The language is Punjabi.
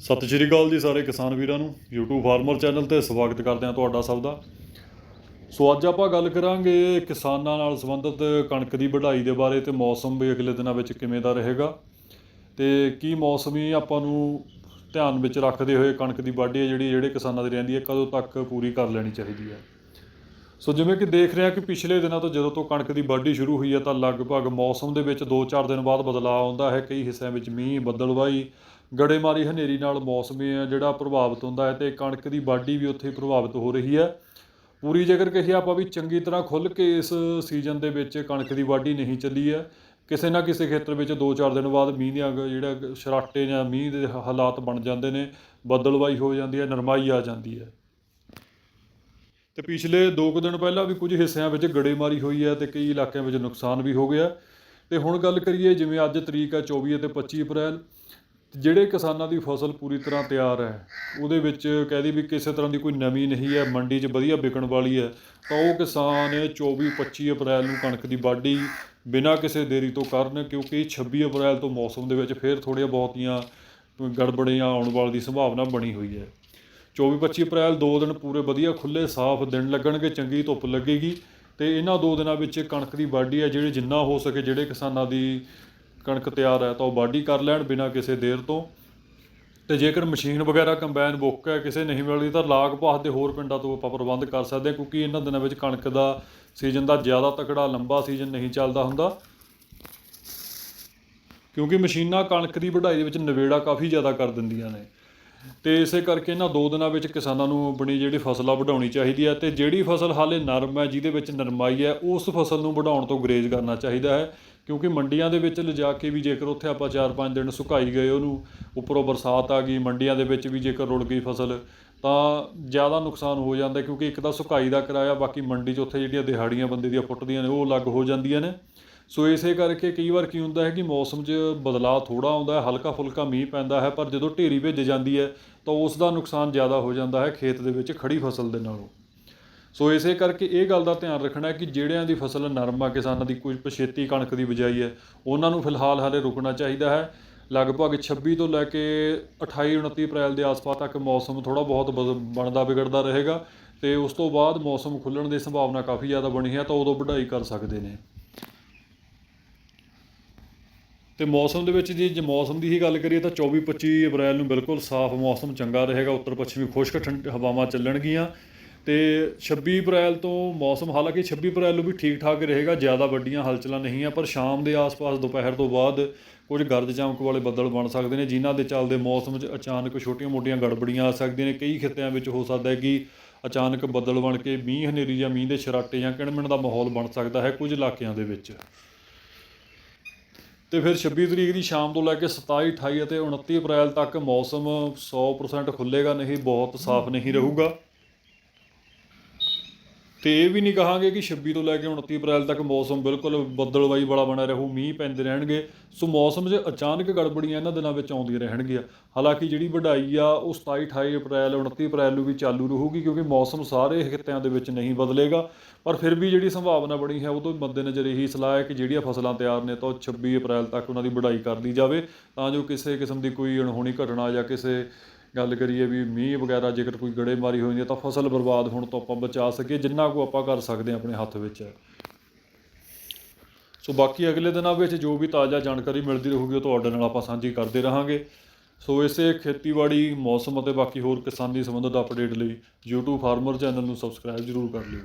ਸਤਿ ਸ਼੍ਰੀ ਅਕਾਲ ਜੀ ਸਾਰੇ ਕਿਸਾਨ ਵੀਰਾਂ ਨੂੰ, YouTube ਫਾਰਮਰ ਚੈਨਲ ਤੇ ਸਵਾਗਤ ਕਰਦੇ ਹਾਂ ਤੁਹਾਡਾ ਸਭ ਦਾ। ਸੋ ਅੱਜ ਆਪਾਂ ਗੱਲ ਕਰਾਂਗੇ ਕਿਸਾਨਾਂ ਨਾਲ ਸੰਬੰਧਿਤ ਕਣਕ ਦੀ ਵਢਾਈ ਦੇ ਬਾਰੇ ਤੇ ਮੌਸਮ ਵੀ ਅਗਲੇ ਦਿਨਾਂ ਵਿੱਚ ਕਿਵੇਂ ਦਾ ਰਹੇਗਾ ਤੇ ਕੀ ਮੌਸਮੀ ਆਪਾਂ ਨੂੰ ਧਿਆਨ ਵਿੱਚ ਰੱਖਦੇ ਹੋਏ ਕਣਕ ਦੀ ਵਾਢੀ ਹੈ ਜਿਹੜੀ, ਜਿਹੜੇ ਕਿਸਾਨਾਂ ਦੀ ਰਹਿੰਦੀ ਹੈ, ਕਦੋਂ ਤੱਕ ਪੂਰੀ ਕਰ ਲੈਣੀ ਚਾਹੀਦੀ ਹੈ। ਸੋ ਜਿਵੇਂ ਕਿ ਦੇਖ ਰਹੇ ਹਾਂ ਕਿ ਪਿਛਲੇ ਦਿਨਾਂ ਤੋਂ ਜਦੋਂ ਤੋਂ ਕਣਕ ਦੀ ਵਾਢੀ ਸ਼ੁਰੂ ਹੋਈ ਹੈ ਤਾਂ ਲਗਭਗ ਮੌਸਮ ਦੇ ਵਿੱਚ 2-4 ਦਿਨ ਬਾਅਦ ਬਦਲਾਅ ਆਉਂਦਾ ਹੈ, ਕਈ ਹਿੱਸਿਆਂ ਵਿੱਚ ਮੀਂਹ, ਬੱਦਲਵਾਈ ਗੜੇਮਾਰੀ ਹਨੇਰੀ ਨਾਲ ਮੌਸਮ ਹੈ, ਜਿਹੜਾ ਪ੍ਰਭਾਵਿਤ ਹੁੰਦਾ ਹੈ ਤੇ ਕਣਕ ਦੀ ਵਾਢੀ ਵੀ ਉੱਥੇ ਪ੍ਰਭਾਵਿਤ ਹੋ ਰਹੀ ਹੈ। ਪੂਰੀ ਜੇਕਰ ਕਹੀਏ ਆਪਾਂ ਵੀ ਚੰਗੀ ਤਰ੍ਹਾਂ ਖੁੱਲ ਕੇ ਇਸ ਸੀਜ਼ਨ ਦੇ ਵਿੱਚ ਕਣਕ ਦੀ ਵਾਢੀ ਨਹੀਂ ਚੱਲੀ ਹੈ। ਕਿਸੇ ਨਾ ਕਿਸੇ ਖੇਤਰ ਵਿੱਚ 2-4 ਦਿਨ ਬਾਅਦ ਮੀਂਹ ਦੀਆਂ ਜਿਹੜਾ ਸ਼ਰਾਟੇ ਜਾਂ ਮੀਂਹ ਦੇ ਹਾਲਾਤ ਬਣ ਜਾਂਦੇ ਨੇ, ਬੱਦਲਵਾਈ ਹੋ ਜਾਂਦੀ ਹੈ, ਨਰਮਾਈ ਆ ਜਾਂਦੀ ਹੈ। ਤੇ ਪਿਛਲੇ 2 ਕੁ ਦਿਨ ਪਹਿਲਾਂ ਵੀ ਕੁਝ ਹਿੱਸਿਆਂ ਵਿੱਚ ਗੜੇਮਾਰੀ ਹੋਈ ਹੈ ਤੇ ਕਈ ਇਲਾਕਿਆਂ ਵਿੱਚ ਨੁਕਸਾਨ ਵੀ ਹੋ ਗਿਆ। ਤੇ ਹੁਣ ਗੱਲ ਕਰੀਏ ਜਿਵੇਂ ਅੱਜ ਤਰੀਕ ਹੈ 24 ਅਤੇ 25 ਅਪ੍ਰੈਲ ਜਿਹੜੇ ਕਿਸਾਨਾਂ ਦੀ ਫਸਲ ਪੂਰੀ ਤਰ੍ਹਾਂ ਤਿਆਰ ਹੈ, ਉਹਦੇ ਵਿੱਚ ਕਹਿ ਵੀ ਕਿਸੇ ਤਰ੍ਹਾਂ ਦੀ ਕੋਈ ਨਮੀ ਨਹੀਂ ਹੈ, ਮੰਡੀ 'ਚ ਵਧੀਆ ਵਿਕਣ ਵਾਲੀ ਹੈ, ਤਾਂ ਉਹ ਕਿਸਾਨ 24 25 ਅਪ੍ਰੈਲ ਨੂੰ ਕਣਕ ਦੀ ਵਾਢੀ ਬਿਨਾਂ ਕਿਸੇ ਦੇਰੀ ਤੋਂ ਕਰਨ, ਕਿਉਂਕਿ 26 ਅਪ੍ਰੈਲ ਤੋਂ ਮੌਸਮ ਦੇ ਵਿੱਚ ਫਿਰ ਥੋੜ੍ਹੀਆਂ ਬਹੁਤੀਆਂ ਗੜਬੜੀਆਂ ਆਉਣ ਵਾਲੀ ਦੀ ਸੰਭਾਵਨਾ ਬਣੀ ਹੋਈ ਹੈ। 24-25 ਅਪ੍ਰੈਲ ਦੋ ਦਿਨ ਪੂਰੇ ਵਧੀਆ ਖੁੱਲੇ ਸਾਫ਼ ਦਿਨ ਲੱਗਣਗੇ, ਚੰਗੀ ਧੁੱਪ ਲੱਗੇਗੀ, ਤੇ ਇਹਨਾਂ ਦੋ ਦਿਨਾਂ ਵਿੱਚ ਕਣਕ ਦੀ ਵਾਢੀ ਹੈ, ਜਿਹੜੇ ਜਿੰਨਾ ਹੋ ਸਕੇ ਜਿਹੜੇ ਕਿਸਾਨਾਂ ਦੀ ਕਣਕ ਤਿਆਰ ਹੈ ਤਾਂ ਉਹ ਵਾਢੀ ਕਰ ਲੈਣ ਬਿਨਾਂ ਕਿਸੇ ਦੇਰ ਤੋਂ। ਤੇ ਜੇਕਰ ਮਸ਼ੀਨ ਵਗੈਰਾ ਕੰਬਾਈਨ ਬੁੱਕ ਹੈ, ਕਿਸੇ ਨਹੀਂ ਮਿਲਦੀ ਤਾਂ ਲਾਗ ਪਾਸ ਦੇ ਹੋਰ ਪਿੰਡਾਂ ਤੋਂ ਆਪਾਂ ਪ੍ਰਬੰਧ ਕਰ ਸਕਦੇ ਹਾਂ, ਕਿਉਂਕਿ ਇਹਨਾਂ ਦਿਨਾਂ ਵਿੱਚ ਕਣਕ ਦਾ ਸੀਜ਼ਨ ਦਾ ਜ਼ਿਆਦਾ ਤਕੜਾ, ਲੰਬਾ ਸੀਜ਼ਨ ਨਹੀਂ ਚੱਲਦਾ ਹੁੰਦਾ। ਕਿਉਂਕਿ ਮਸ਼ੀਨਾਂ ਕਣਕ ਦੀ ਵਢਾਈ ਦੇ ਵਿੱਚ ਨਵੇੜਾ ਕਾਫੀ ਜ਼ਿਆਦਾ ਕਰ ਦਿੰਦੀਆਂ ਨੇ। ਤੇ ਇਸੇ ਕਰਕੇ ਇਹਨਾਂ ਦੋ ਦਿਨਾਂ ਵਿੱਚ ਕਿਸਾਨਾਂ ਨੂੰ ਆਪਣੀ ਜਿਹੜੀ ਫਸਲ ਆ ਵਢਾਉਣੀ ਚਾਹੀਦੀ ਹੈ ਤੇ ਜਿਹੜੀ ਫਸਲ ਹਾਲੇ ਨਰਮ ਹੈ, ਜਿਹਦੇ ਵਿੱਚ ਨਰਮਾਈ ਹੈ, ਉਸ ਫਸਲ ਨੂੰ ਵਢਾਉਣ ਤੋਂ ਗੁਰੇਜ਼ ਕਰਨਾ ਚਾਹੀਦਾ ਹੈ। ਕਿਉਂਕਿ ਮੰਡੀਆਂ ਦੇ ਵਿੱਚ ਲਿਜਾ ਕੇ ਵੀ ਜੇਕਰ ਉੱਥੇ ਆਪਾਂ 4-5 ਦਿਨ ਸੁਕਾਈ ਗਏ ਉਹਨੂੰ, ਉੱਪਰੋਂ ਬਰਸਾਤ ਆ ਗਈ, ਮੰਡੀਆਂ ਦੇ ਵਿੱਚ ਵੀ ਜੇਕਰ ਰੁੜ ਗਈ ਫਸਲ, ਤਾਂ ਜ਼ਿਆਦਾ ਨੁਕਸਾਨ ਹੋ ਜਾਂਦਾ ਕਿਉਂਕਿ ਇੱਕ ਤਾਂ ਸੁਕਾਈ ਦਾ ਕਿਰਾਇਆ, ਬਾਕੀ ਮੰਡੀ 'ਚ ਉੱਥੇ ਜਿਹੜੀਆਂ ਦਿਹਾੜੀਆਂ ਬੰਦੇ ਦੀਆਂ ਫੁੱਟਦੀਆਂ ਨੇ, ਉਹ ਅਲੱਗ ਹੋ ਜਾਂਦੀਆਂ ਨੇ। ਸੋ ਇਸੇ ਕਰਕੇ ਕਈ ਵਾਰ ਕੀ ਹੁੰਦਾ ਹੈ ਕਿ ਮੌਸਮ 'ਚ ਬਦਲਾਅ ਥੋੜਾ ਆਉਂਦਾ ਹੈ ਹਲਕਾ ਫੁਲਕਾ ਮੀਂਹ ਪੈਂਦਾ ਹੈ, ਪਰ ਜਦੋਂ ਢੇਰੀ ਭੇਜ ਜਾਂਦੀ ਹੈ, ਤਾਂ ਉਸ ਦਾ ਨੁਕਸਾਨ ਜ਼ਿਆਦਾ ਹੋ ਜਾਂਦਾ ਹੈ ਖੇਤ ਦੇ ਵਿੱਚ ਖੜੀ ਫਸਲ ਦੇ ਨਾਲੋਂ। ਸੋ ਇਸੇ ਕਰਕੇ ਇਹ ਗੱਲ ਦਾ ਧਿਆਨ ਰੱਖਣਾ ਕਿ ਜਿਹੜਿਆਂ ਦੀ ਫਸਲ ਨਰਮ ਆ, ਕਿਸਾਨਾਂ ਦੀ ਕੁਝ ਪਛੇਤੀ ਕਣਕ ਦੀ ਬਿਜਾਈ ਹੈ, ਉਹਨਾਂ ਨੂੰ ਫਿਲਹਾਲ ਹਾਲੇ ਰੁਕਣਾ ਚਾਹੀਦਾ ਹੈ। ਲਗਭਗ 26 ਤੋਂ ਲੈ ਕੇ 28 29 ਅਪ੍ਰੈਲ ਦੇ ਆਸ-ਪਾਸ ਤੱਕ ਮੌਸਮ ਥੋੜਾ ਬਹੁਤ ਬਦ- ਬਣਦਾ ਵਿਗੜਦਾ ਰਹੇਗਾ ਤੇ ਉਸ ਤੋਂ ਬਾਅਦ ਮੌਸਮ ਖੁੱਲਣ ਦੀ ਸੰਭਾਵਨਾ ਕਾਫੀ ਜ਼ਿਆਦਾ ਬਣੀ ਹੈ ਤਾਂ ਉਦੋਂ ਵਢਾਈ ਕਰ ਸਕਦੇ ਨੇ। ਤੇ ਮੌਸਮ ਦੇ ਵਿੱਚ ਜੇ ਜੇ ਮੌਸਮ ਦੀ ਹੀ ਗੱਲ ਕਰੀਏ ਤਾਂ 24 25 ਅਪ੍ਰੈਲ ਨੂੰ ਬਿਲਕੁਲ ਸਾਫ਼ ਮੌਸਮ ਚੰਗਾ ਰਹੇਗਾ ਉੱਤਰ ਪੱਛਮੀ ਖੁਸ਼ਕ ਠੰਡ, ਹਵਾਵਾਂ ਚੱਲਣਗੀਆਂ। ਤੇ 26 ਅਪ੍ਰੈਲ ਤੋਂ ਮੌਸਮ, ਹਾਲਾਂਕਿ 26 ਅਪ੍ਰੈਲ ਨੂੰ ਵੀ ਠੀਕ ਠਾਕ ਰਹੇਗਾ, ਜ਼ਿਆਦਾ ਵੱਡੀਆਂ ਹਲਚਲਾਂ ਨਹੀਂ ਆ, ਪਰ ਸ਼ਾਮ ਦੇ ਆਸ-ਪਾਸ, ਦੁਪਹਿਰ ਤੋਂ ਬਾਅਦ ਕੁਝ ਗਰਜ ਚਮਕ ਵਾਲੇ ਬੱਦਲ ਬਣ ਸਕਦੇ ਨੇ, ਜਿਨ੍ਹਾਂ ਦੇ ਚੱਲਦੇ ਮੌਸਮ 'ਚ ਅਚਾਨਕ ਛੋਟੀਆਂ-ਮੋਟੀਆਂ ਗੜਬੜੀਆਂ ਆ ਸਕਦੀਆਂ ਨੇ। ਕਈ ਖਿੱਤਿਆਂ ਵਿੱਚ ਹੋ ਸਕਦਾ ਹੈ ਕਿ ਅਚਾਨਕ ਬੱਦਲ ਬਣ ਕੇ ਮੀਂਹ ਹਨੇਰੀ ਜਾਂ ਮੀਂਹ ਦੇ ਛਰਾਟੇ ਜਾਂ ਕਿਣਮਿਣ ਦਾ ਮਾਹੌਲ ਬਣ ਸਕਦਾ ਹੈ ਕੁਝ ਇਲਾਕਿਆਂ ਦੇ ਵਿੱਚ। ਤੇ ਫਿਰ 26 ਤਰੀਕ ਦੀ ਸ਼ਾਮ ਤੋਂ ਲੈ ਕੇ 27 28 ਅਤੇ 29 ਅਪ੍ਰੈਲ ਤੱਕ ਮੌਸਮ 100% ਖੁੱਲੇਗਾ ਨਹੀਂ, ਬਹੁਤ ਸਾਫ਼ ਨਹੀਂ ਰਹੂਗਾ। ਤੇ ਇਹ ਵੀ ਨਹੀਂ ਕਹਾਂਗੇ ਕਿ 26 ਤੋਂ ਲੈ ਕੇ 29 ਅਪ੍ਰੈਲ ਤੱਕ ਮੌਸਮ ਬਿਲਕੁਲ ਬੱਦਲਵਾਈ ਵਾਲਾ ਬਣਿਆ ਰਹੂ ਮੀਂਹ ਪੈਂਦੇ ਰਹਿਣਗੇ। ਸੋ ਮੌਸਮ 'ਚ ਅਚਾਨਕ ਗੜਬੜੀਆਂ ਇਹਨਾਂ ਦਿਨਾਂ ਵਿੱਚ ਆਉਂਦੀਆਂ ਰਹਿਣਗੀਆਂ। ਹਾਲਾਂਕਿ ਜਿਹੜੀ ਵਢਾਈ ਆ, ਉਹ 27 28 ਅਪ੍ਰੈਲ 29 ਅਪ੍ਰੈਲ ਨੂੰ ਵੀ ਚਾਲੂ ਰਹੂਗੀ ਕਿਉਂਕਿ ਮੌਸਮ ਸਾਰੇ ਖਿੱਤਿਆਂ ਦੇ ਵਿੱਚ ਨਹੀਂ ਬਦਲੇਗਾ। ਪਰ ਫਿਰ ਵੀ ਜਿਹੜੀ ਸੰਭਾਵਨਾ ਬਣੀ ਹੈ, ਉਹ ਤੋਂ ਮੱਦੇਨਜ਼ਰ ਇਹੀ ਸਲਾਹ ਹੈ ਕਿ ਜਿਹੜੀਆਂ ਫਸਲਾਂ ਤਿਆਰ ਨੇ, ਤਾਂ ਉਹ 26 ਅਪ੍ਰੈਲ ਤੱਕ ਉਹਨਾਂ ਦੀ ਵਢਾਈ ਕਰ ਲਈ ਜਾਵੇ। ਤਾਂ ਜੋ ਕਿਸੇ ਕਿਸਮ ਦੀ ਕੋਈ ਅਣਹੋਣੀ ਘਟਨਾ ਜਾਂ ਕਿਸੇ ਗੱਲ ਕਰੀਏ ਵੀ ਮੀਂਹ ਵਗੈਰਾ ਜੇਕਰ ਕੋਈ ਗੜੇਮਾਰੀ ਹੋ ਜਾਂਦੀ ਹੈ ਤਾਂ ਫਸਲ ਬਰਬਾਦ ਹੋਣ ਤੋਂ ਆਪਾਂ ਬਚਾ ਸਕੀਏ, ਜਿੰਨਾ ਕੁ ਆਪਾਂ ਕਰ ਸਕਦੇ ਹਾਂ ਆਪਣੇ ਹੱਥ ਵਿੱਚ। ਹੈ ਸੋ ਬਾਕੀ ਅਗਲੇ ਦਿਨਾਂ ਵਿੱਚ ਜੋ ਵੀ ਤਾਜ਼ਾ ਜਾਣਕਾਰੀ ਮਿਲਦੀ ਰਹੂਗੀ ਉਹ ਤੁਹਾਡੇ ਨਾਲ ਆਪਾਂ ਸਾਂਝੀ ਕਰਦੇ ਰਹਾਂਗੇ। ਸੋ ਇਸੇ ਖੇਤੀਬਾੜੀ, ਮੌਸਮ ਅਤੇ ਬਾਕੀ ਹੋਰ ਕਿਸਾਨੀ ਸੰਬੰਧਿਤ ਅਪਡੇਟ ਲਈ YouTube ਫਾਰਮਰ ਚੈਨਲ ਨੂੰ ਸਬਸਕ੍ਰਾਈਬ ਜ਼ਰੂਰ ਕਰ ਲਿਓ।